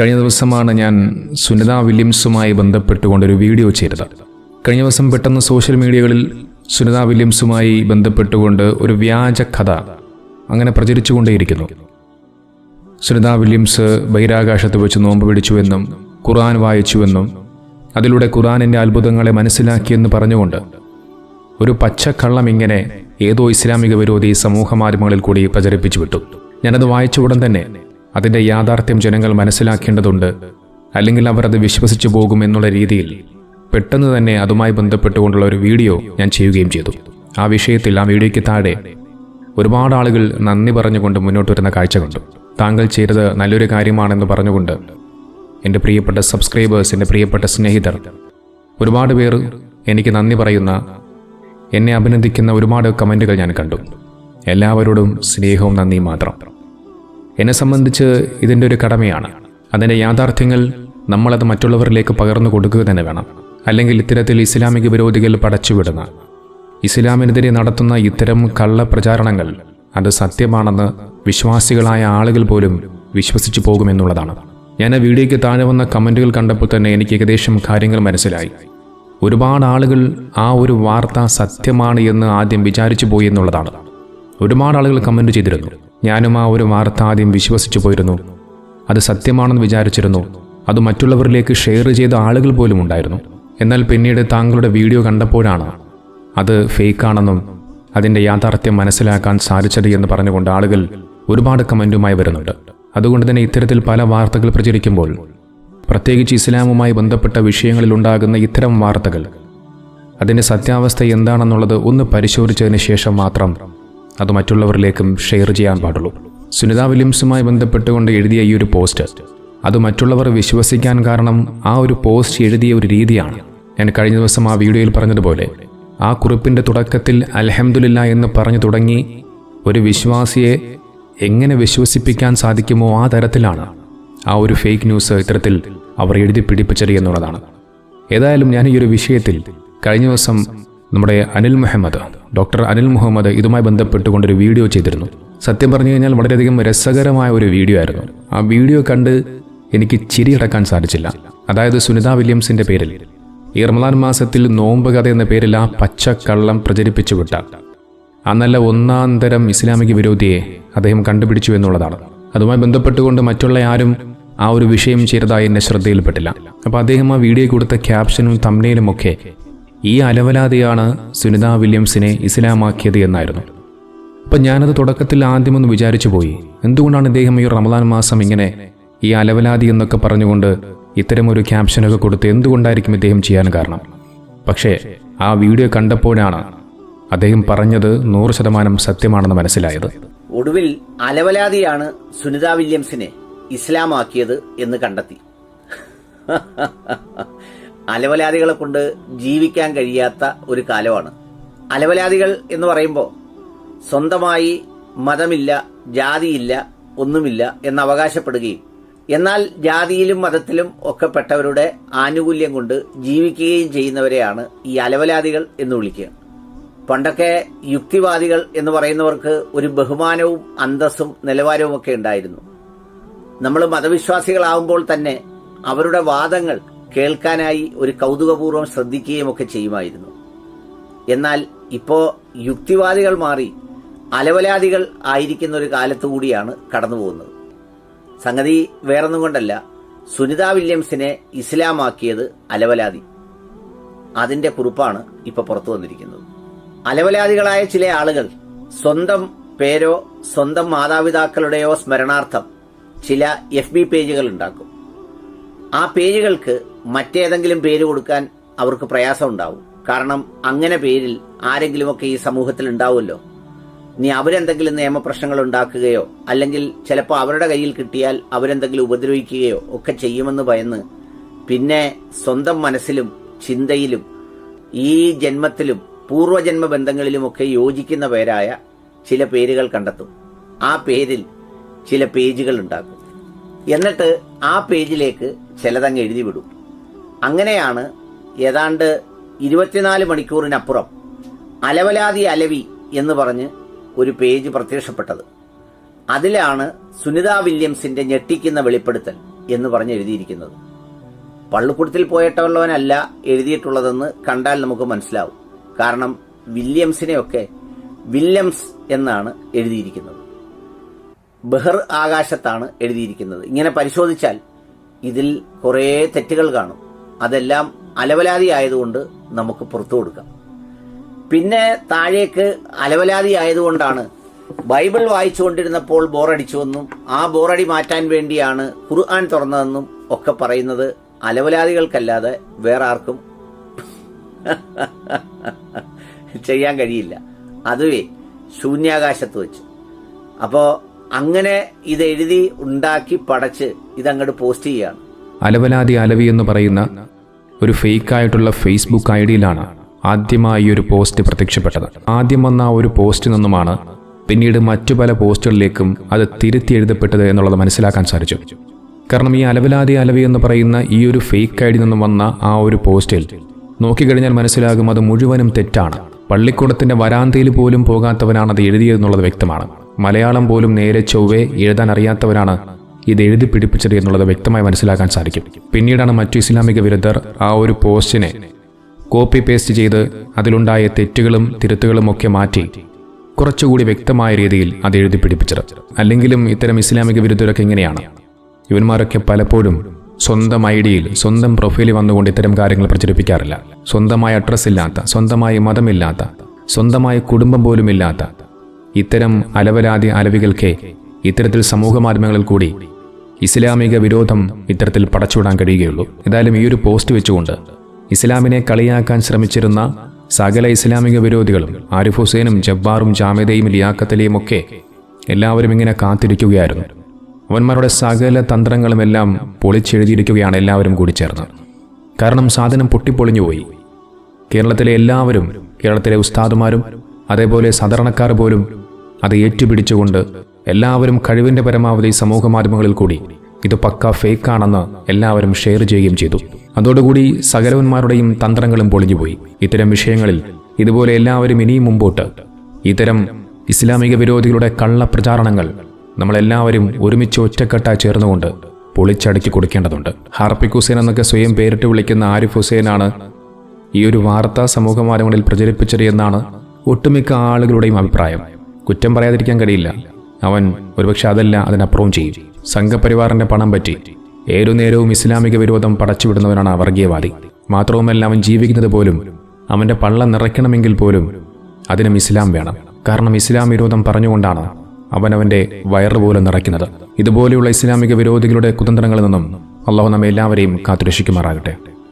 കഴിഞ്ഞ ദിവസമാണ് ഞാൻ സുനിത വില്യംസുമായി ബന്ധപ്പെട്ടുകൊണ്ടൊരു വീഡിയോ ചെയ്തത്. കഴിഞ്ഞ ദിവസം പെട്ടെന്ന് സോഷ്യൽ മീഡിയകളിൽ സുനിത വില്യംസുമായി ബന്ധപ്പെട്ടുകൊണ്ട് ഒരു വ്യാജ കഥ അങ്ങനെ പ്രചരിച്ചുകൊണ്ടേയിരിക്കുന്നു. സുനിത വില്യംസ് ബഹിരാകാശത്ത് വെച്ച് നോമ്പ് പിടിച്ചുവെന്നും ഖുർആൻ വായിച്ചുവെന്നും അതിലൂടെ ഖുർആനിന്റെ അത്ഭുതങ്ങളെ മനസ്സിലാക്കിയെന്ന് പറഞ്ഞുകൊണ്ട് ഒരു പച്ചക്കള്ളം ഇങ്ങനെ ഏതോ ഇസ്ലാമിക വിരോധി സമൂഹ മാധ്യമങ്ങളിൽ കൂടി പ്രചരിപ്പിച്ചു വിട്ടു. ഞാനത് വായിച്ച ഉടൻ തന്നെ അതിന്റെ യാഥാർത്ഥ്യം ജനങ്ങൾ മനസ്സിലാക്കേണ്ടതുണ്ട്. അല്ലെങ്കിൽ അവർ അത് വിശ്വസിച്ചു പോകും എന്നുള്ള രീതിയിൽ പെട്ടെന്ന് തന്നെ അതുമായി ബന്ധപ്പെട്ടുകൊണ്ടുള്ള ഒരു വീഡിയോ ഞാൻ ചെയ്യുകയും ചെയ്തു. ആ വിഷയത്തിൽ ആ വീഡിയോയ്ക്ക് താഴെ ഒരുപാട് ആളുകൾ നന്ദി പറഞ്ഞുകൊണ്ട് മുന്നോട്ട് വരുന്ന കാഴ്ച കണ്ടു. താങ്കൾ ചെയ്തത് നല്ലൊരു കാര്യമാണെന്ന് പറഞ്ഞുകൊണ്ട് എന്റെ പ്രിയപ്പെട്ട സബ്സ്ക്രൈബേഴ്സ് എന്റെ പ്രിയപ്പെട്ട സ്നേഹിതർ ഒരുപാട് പേർ എനിക്ക് നന്ദി പറയുന്ന എന്നെ അഭിനന്ദിക്കുന്ന ഒരുപാട് കമന്റുകൾ ഞാൻ കണ്ടു. എല്ലാവരോടും സ്നേഹവും നന്ദിയും മാത്രം. എന്നെ സംബന്ധിച്ച് ഇതിന്റെ ഒരു കടമയാണ്. അതിന്റെ യാഥാർത്ഥ്യങ്ങൾ നമ്മളത് മറ്റുള്ളവരിലേക്ക് പകർന്നു കൊടുക്കുക തന്നെ വേണം. അല്ലെങ്കിൽ ഇത്തരത്തിൽ ഇസ്ലാമിക വിരോധികൾ പടച്ചുവിടുന്ന ഇസ്ലാമിനെതിരെ നടത്തുന്ന ഇത്തരം കള്ള പ്രചാരണങ്ങൾ അത് സത്യമാണെന്ന് വിശ്വാസികളായ ആളുകൾ പോലും വിശ്വസിച്ചു പോകുമെന്നുള്ളതാണ്. ഞാൻ ആ വീഡിയോയ്ക്ക് താഴെ വന്ന കമന്റുകൾ കണ്ടപ്പോൾ തന്നെ എനിക്ക് ഏകദേശം കാര്യങ്ങൾ മനസ്സിലായി. ഒരുപാട് ആളുകൾ ആ ഒരു വാർത്ത സത്യമാണ് എന്ന് ആദ്യം വിചാരിച്ചു പോയി എന്നുള്ളതാണ്. ഒരുപാട് ആളുകൾ കമന്റ് ചെയ്തിരുന്നു. ഞാനും ആ ഒരു വാർത്ത ആദ്യം വിശ്വസിച്ചു പോയിരുന്നു. അത് സത്യമാണെന്ന് വിചാരിച്ചിരുന്നു. അത് മറ്റുള്ളവരിലേക്ക് ഷെയർ ചെയ്ത ആളുകൾ പോലും ഉണ്ടായിരുന്നു. എന്നാൽ പിന്നീട് താങ്കളുടെ വീഡിയോ കണ്ടപ്പോഴാണ് അത് ഫേക്കാണെന്നും അതിന്റെ യാഥാർത്ഥ്യം മനസ്സിലാക്കാൻ സാധിച്ചത് എന്ന് പറഞ്ഞുകൊണ്ട് ആളുകൾ ഒരുപാട് കമന്റുമായി വരുന്നുണ്ട്. അതുകൊണ്ട് തന്നെ ഇത്തരത്തിൽ പല വാർത്തകൾ പ്രചരിക്കുമ്പോൾ പ്രത്യേകിച്ച് ഇസ്ലാമുമായി ബന്ധപ്പെട്ട വിഷയങ്ങളിൽ ഉണ്ടാകുന്ന ഇത്തരം വാർത്തകൾ അതിന്റെ സത്യാവസ്ഥ എന്താണെന്നുള്ളത് ഒന്ന് പരിശോധിച്ചതിന് ശേഷം മാത്രം അത് മറ്റുള്ളവരിലേക്കും ഷെയർ ചെയ്യാൻ പാടുള്ളൂ. സുനിത വില്യംസുമായി ബന്ധപ്പെട്ടുകൊണ്ട് എഴുതിയ ഈ ഒരു പോസ്റ്റ് അത് മറ്റുള്ളവർ വിശ്വസിക്കാൻ കാരണം ആ ഒരു പോസ്റ്റ് എഴുതിയ ഒരു രീതിയാണ്. ഞാൻ കഴിഞ്ഞ ദിവസം ആ വീഡിയോയിൽ പറഞ്ഞതുപോലെ ആ കുറിപ്പിന്റെ തുടക്കത്തിൽ അൽഹംദുലില്ല എന്ന് പറഞ്ഞു തുടങ്ങി ഒരു വിശ്വാസിയെ എങ്ങനെ വിശ്വസിപ്പിക്കാൻ സാധിക്കുമോ ആ തരത്തിലാണ് ആ ഒരു ഫേക്ക് ന്യൂസ് ഇത്തരത്തിൽ അവർ എഴുതി പിടിപ്പിച്ചത് എന്നുള്ളതാണ്. ഏതായാലും ഞാൻ ഈ ഒരു വിഷയത്തിൽ കഴിഞ്ഞ ദിവസം നമ്മുടെ അനിൽ മുഹമ്മദ് ഡോക്ടർ അനിൽ മുഹമ്മദ് ഇതുമായി ബന്ധപ്പെട്ടുകൊണ്ടൊരു വീഡിയോ ചെയ്തിരുന്നു. സത്യം പറഞ്ഞു കഴിഞ്ഞാൽ വളരെയധികം രസകരമായ ഒരു വീഡിയോ ആയിരുന്നു. ആ വീഡിയോ കണ്ട് എനിക്ക് ചിരിയടക്കാൻ സാധിച്ചില്ല. അതായത് സുനിത വില്യംസിന്റെ പേരിൽ. ഈ റമദാൻ മാസത്തിൽ നോമ്പ് കഥ എന്ന പേരിൽ ആ പച്ചക്കള്ളം പ്രചരിപ്പിച്ചു വിട്ട ആ നല്ല ഒന്നാം തരം ഇസ്ലാമിക വിരോധിയെ അദ്ദേഹം കണ്ടുപിടിച്ചു എന്നുള്ളതാണ്. അതുമായി ബന്ധപ്പെട്ടുകൊണ്ട് മറ്റുള്ള ആരും ആ ഒരു വിഷയം ചെയ്തതായി എന്നെ ശ്രദ്ധയിൽപ്പെട്ടില്ല. അപ്പോൾ അദ്ദേഹം ആ വീഡിയോ കൊടുത്ത ക്യാപ്ഷനും തമ്നയിലും ഒക്കെ ഈ അലവലാതെയാണ് സുനിത വില്യംസിനെ ഇസ്ലാമാക്കിയത് എന്നായിരുന്നു. അപ്പം ഞാനത് തുടക്കത്തിൽ ആദ്യമൊന്ന് വിചാരിച്ചു പോയി. എന്തുകൊണ്ടാണ് ഇദ്ദേഹം ഈ റമദാൻ മാസം ഇങ്ങനെ ഈ അലവലാതി എന്നൊക്കെ പറഞ്ഞുകൊണ്ട് ഇത്തരമൊരു ക്യാപ്ഷനൊക്കെ കൊടുത്ത് എന്തുകൊണ്ടായിരിക്കും ഇദ്ദേഹം ചെയ്യാൻ കാരണം? പക്ഷേ ആ വീഡിയോ കണ്ടപ്പോഴാണ് അദ്ദേഹം പറഞ്ഞത് നൂറ് ശതമാനം സത്യമാണെന്ന് മനസ്സിലായത്. ഒടുവിൽ അലവലാതിയാണ് സുനിത വില്യംസിനെ ഇസ്ലാമാക്കിയത് എന്ന് കണ്ടെത്തി. അലവലാദികളെ കൊണ്ട് ജീവിക്കാൻ കഴിയാത്ത ഒരു കാലമാണ്. അലവലാദികൾ എന്ന് പറയുമ്പോൾ സ്വന്തമായി മതമില്ല ജാതിയില്ല ഒന്നുമില്ല എന്ന് അവകാശപ്പെടുകയും എന്നാൽ ജാതിയിലും മതത്തിലും ഒക്കെ പെട്ടവരുടെ ആനുകൂല്യം കൊണ്ട് ജീവിക്കുകയും ചെയ്യുന്നവരെയാണ് ഈ അലവലാദികൾ എന്ന് വിളിക്കുക. പണ്ടൊക്കെ യുക്തിവാദികൾ എന്ന് പറയുന്നവർക്ക് ഒരു ബഹുമാനവും അന്തസ്സും നിലവാരവും ഒക്കെ ഉണ്ടായിരുന്നു. നമ്മൾ മതവിശ്വാസികളാവുമ്പോൾ തന്നെ അവരുടെ വാദങ്ങൾ കേൾക്കാനായി ഒരു കൗതുകപൂർവം ശ്രദ്ധിക്കുകയും ഒക്കെ ചെയ്യുമായിരുന്നു. എന്നാൽ ഇപ്പോ യുക്തിവാദികൾ മാറി അലവലാദികൾ ആയിരിക്കുന്ന ഒരു കാലത്തു കൂടിയാണ് കടന്നു പോകുന്നത് സംഗതി വേറൊന്നും കൊണ്ടല്ല. സുനിത വില്യംസിനെ ഇസ്ലാമാക്കിയത് അലവലാതി അതിന്റെ കുറിപ്പാണ് ഇപ്പൊ പുറത്തു വന്നിരിക്കുന്നത്. അലവലാദികളായ ചില ആളുകൾ സ്വന്തം പേരോ സ്വന്തം മാതാപിതാക്കളുടെയോ സ്മരണാർത്ഥം ചില എഫ് ബി പേജുകൾ ഉണ്ടാക്കും. ആ പേരുകൾക്ക് മറ്റേതെങ്കിലും പേര് കൊടുക്കാൻ അവർക്ക് പ്രയാസം ഉണ്ടാവും കാരണം അങ്ങനെ പേരിൽ ആരെങ്കിലുമൊക്കെ ഈ സമൂഹത്തിൽ ഉണ്ടാവുമല്ലോ. ഇനി അവരെന്തെങ്കിലും നിയമപ്രശ്നങ്ങൾ ഉണ്ടാക്കുകയോ അല്ലെങ്കിൽ ചിലപ്പോൾ അവരുടെ കയ്യിൽ കിട്ടിയാൽ അവരെന്തെങ്കിലും ഉപദ്രവിക്കുകയോ ഒക്കെ ചെയ്യുമെന്ന് ഭയന്ന് പിന്നെ സ്വന്തം മനസ്സിലും ചിന്തയിലും ഈ ജന്മത്തിലും പൂർവജന്മ ബന്ധങ്ങളിലുമൊക്കെ യോജിക്കുന്ന പേരായ ചില പേരുകൾ കണ്ടെത്തും. ആ പേരിൽ ചില പേജുകൾ ഉണ്ടാക്കും. എന്നിട്ട് ആ പേജിലേക്ക് ചിലതങ്ങ് എഴുതി വിടും. അങ്ങനെയാണ് ഏതാണ്ട് ഇരുപത്തിനാല് മണിക്കൂറിനപ്പുറം അലവലാതി അലവി എന്ന് പറഞ്ഞ് ഒരു പേജ് പ്രത്യക്ഷപ്പെട്ടത്. അതിലാണ് സുനിത വില്യംസിന്റെ ഞെട്ടിക്കുന്ന വെളിപ്പെടുത്തൽ എന്ന് പറഞ്ഞ് എഴുതിയിരിക്കുന്നത്. പള്ളിക്കൂടത്തിൽ പോയിട്ടുള്ളവനല്ല എഴുതിയിട്ടുള്ളതെന്ന് കണ്ടാൽ നമുക്ക് മനസ്സിലാവും. കാരണം വില്യംസിനെയൊക്കെ വില്യംസ് എന്നാണ് എഴുതിയിരിക്കുന്നത്. ബഹർ ആകാശത്താണ് എഴുതിയിരിക്കുന്നത്. ഇങ്ങനെ പരിശോധിച്ചാൽ ഇതിൽ കുറേ തെറ്റുകൾ കാണും. അതെല്ലാം അലവലാതി ആയതുകൊണ്ട് നമുക്ക് പുറത്തു കൊടുക്കാം. പിന്നെ താഴേക്ക് അലവലാതി ആയതുകൊണ്ടാണ് ബൈബിൾ വായിച്ചുകൊണ്ടിരുന്നപ്പോൾ ബോറടിച്ചുവെന്നും ആ ബോറടി മാറ്റാൻ വേണ്ടിയാണ് ഖുർആൻ തുറന്നതെന്നും ഒക്കെ പറയുന്നത് അലവലാദികൾക്കല്ലാതെ വേറെ ആർക്കും ചെയ്യാൻ കഴിയില്ല. അതുവേ ശൂന്യാകാശത്ത് വെച്ച്. അപ്പോൾ അങ്ങനെ ഇത് എഴുതി ഉണ്ടാക്കി പടച്ച് ഇതങ്ങോട്ട് പോസ്റ്റ് ചെയ്യുകയാണ് അലവലാതി അലവി എന്ന് പറയുന്ന ഒരു ഫേക്കായിട്ടുള്ള ഫേസ്ബുക്ക് ഐ ഡിയിലാണ് ആദ്യമായി ഒരു പോസ്റ്റ് പ്രത്യക്ഷപ്പെട്ടത്. ആദ്യം വന്ന ഒരു പോസ്റ്റിൽ നിന്നുമാണ് പിന്നീട് മറ്റു പല പോസ്റ്റുകളിലേക്കും അത് തിരുത്തി എഴുതപ്പെട്ടത് എന്നുള്ളത് മനസ്സിലാക്കാൻ സാധിച്ചു. കാരണം ഈ അലവലാതി അലവി എന്ന് പറയുന്ന ഈ ഒരു ഫേക്ക് ഐ ഡി നിന്നും വന്ന ആ ഒരു പോസ്റ്റിൽ നോക്കിക്കഴിഞ്ഞാൽ മനസ്സിലാകും അത് മുഴുവനും തെറ്റാണ്. പള്ളിക്കൂടത്തിന്റെ വരാന്തയിൽ പോലും പോകാത്തവനാണ് അത് എഴുതിയതെന്നുള്ളത് വ്യക്തമാണ്. മലയാളം പോലും നേരെ ചൊവ്വേ എഴുതാൻ അറിയാത്തവരാണ് ഇത് എഴുതി പിടിപ്പിച്ചത് എന്നുള്ളത് വ്യക്തമായി മനസ്സിലാക്കാൻ സാധിക്കും. പിന്നീടാണ് മറ്റു ഇസ്ലാമിക വിരുദ്ധർ ആ ഒരു പോസ്റ്റിനെ കോപ്പി പേസ്റ്റ് ചെയ്ത് അതിലുണ്ടായ തെറ്റുകളും തിരുത്തുകളും ഒക്കെ മാറ്റി കുറച്ചുകൂടി വ്യക്തമായ രീതിയിൽ അത് എഴുതി പിടിപ്പിച്ചത്. അല്ലെങ്കിലും ഇത്തരം ഇസ്ലാമിക വിരുദ്ധരൊക്കെ എങ്ങനെയാണ് ഇവന്മാരൊക്കെ പലപ്പോഴും സ്വന്തം ഐഡിയയിൽ സ്വന്തം പ്രൊഫൈലിൽ വന്നുകൊണ്ട് ഇത്തരം കാര്യങ്ങൾ പ്രചരിപ്പിക്കാറില്ല. സ്വന്തമായ അഡ്രസ്സ് ഇല്ലാത്ത സ്വന്തമായ മതമില്ലാത്ത സ്വന്തമായ കുടുംബം പോലും ഇല്ലാത്ത ഇത്തരം അലവരാതി അലവികൾക്ക് ഇത്തരത്തിൽ സമൂഹ മാധ്യമങ്ങളിൽ കൂടി ഇസ്ലാമിക വിരോധം ഇത്തരത്തിൽ പടച്ചുവിടാൻ കഴിയുകയുള്ളൂ. ഏതായാലും ഈ ഒരു പോസ്റ്റ് വെച്ചുകൊണ്ട് ഇസ്ലാമിനെ കളിയാക്കാൻ ശ്രമിച്ചിരുന്ന സകല ഇസ്ലാമിക വിരോധികളും ആരിഫ് ഹുസൈനും ജബ്ബാറും ജാമ്യതയും ലിയാക്കത്തലിയും ഒക്കെ എല്ലാവരും ഇങ്ങനെ കാത്തിരിക്കുകയായിരുന്നു. അവന്മാരുടെ സകല തന്ത്രങ്ങളുമെല്ലാം പൊളിച്ചെഴുതിയിരിക്കുകയാണ് എല്ലാവരും കൂടി ചേർന്ന്. കാരണം സാധനം പൊട്ടിപ്പൊളിഞ്ഞുപോയി കേരളത്തിലെ എല്ലാവരും കേരളത്തിലെ ഉസ്താദുമാരും അതേപോലെ സാധാരണക്കാർ പോലും അത് ഏറ്റുപിടിച്ചുകൊണ്ട് എല്ലാവരും കഴിവിന്റെ പരമാവധി സമൂഹ മാധ്യമങ്ങളിൽ കൂടി ഇത് പക്ക ഫേക്കാണെന്ന് എല്ലാവരും ഷെയർ ചെയ്യുകയും ചെയ്തു. അതോടുകൂടി സകലവന്മാരുടെയും തന്ത്രങ്ങളും പൊളിഞ്ഞുപോയി. ഇത്തരം വിഷയങ്ങളിൽ ഇതുപോലെ എല്ലാവരും ഇനിയും മുമ്പോട്ട്. ഇത്തരം ഇസ്ലാമിക വിരോധികളുടെ കള്ളപ്രചാരണങ്ങൾ നമ്മളെല്ലാവരും ഒരുമിച്ച് ഒറ്റക്കെട്ടായി ചേർന്നുകൊണ്ട് പൊളിച്ചടുക്കി കൊടുക്കേണ്ടതുണ്ട്. ഹാർപ്പിക് ഹുസൈൻ എന്നൊക്കെ സ്വയം പേരിട്ട് വിളിക്കുന്ന ആരിഫ് ഹുസൈനാണ് ഈ ഒരു വാർത്ത സമൂഹ മാധ്യമങ്ങളിൽ പ്രചരിപ്പിച്ചത് എന്നാണ് ഒട്ടുമിക്ക ആളുകളുടെയും അഭിപ്രായം. കുറ്റം പറയാതിരിക്കാൻ കഴിയില്ല. അവൻ ഒരുപക്ഷെ അതല്ല അതിനപ്പുറവും ചെയ്യും. സംഘപരിവാറിന്റെ പണം പറ്റി ഏതു നേരവും ഇസ്ലാമിക വിരോധം പടച്ചുവിടുന്നവനാണ് ആ വർഗീയവാദി. മാത്രവുമല്ല അവൻ ജീവിക്കുന്നത് പോലും അവന്റെ പള്ള നിറയ്ക്കണമെങ്കിൽ പോലും അതിനും ഇസ്ലാം വേണം. കാരണം ഇസ്ലാം വിരോധം പറഞ്ഞുകൊണ്ടാണ് അവൻ അവന്റെ വയറ് പോലും നിറയ്ക്കുന്നത്. ഇതുപോലെയുള്ള ഇസ്ലാമിക വിരോധികളുടെ കുതന്ത്രങ്ങളിൽ നിന്നും അള്ളാഹു നമ്മെ എല്ലാവരെയും കാത്തുരക്ഷിക്കുമാറാകട്ടെ.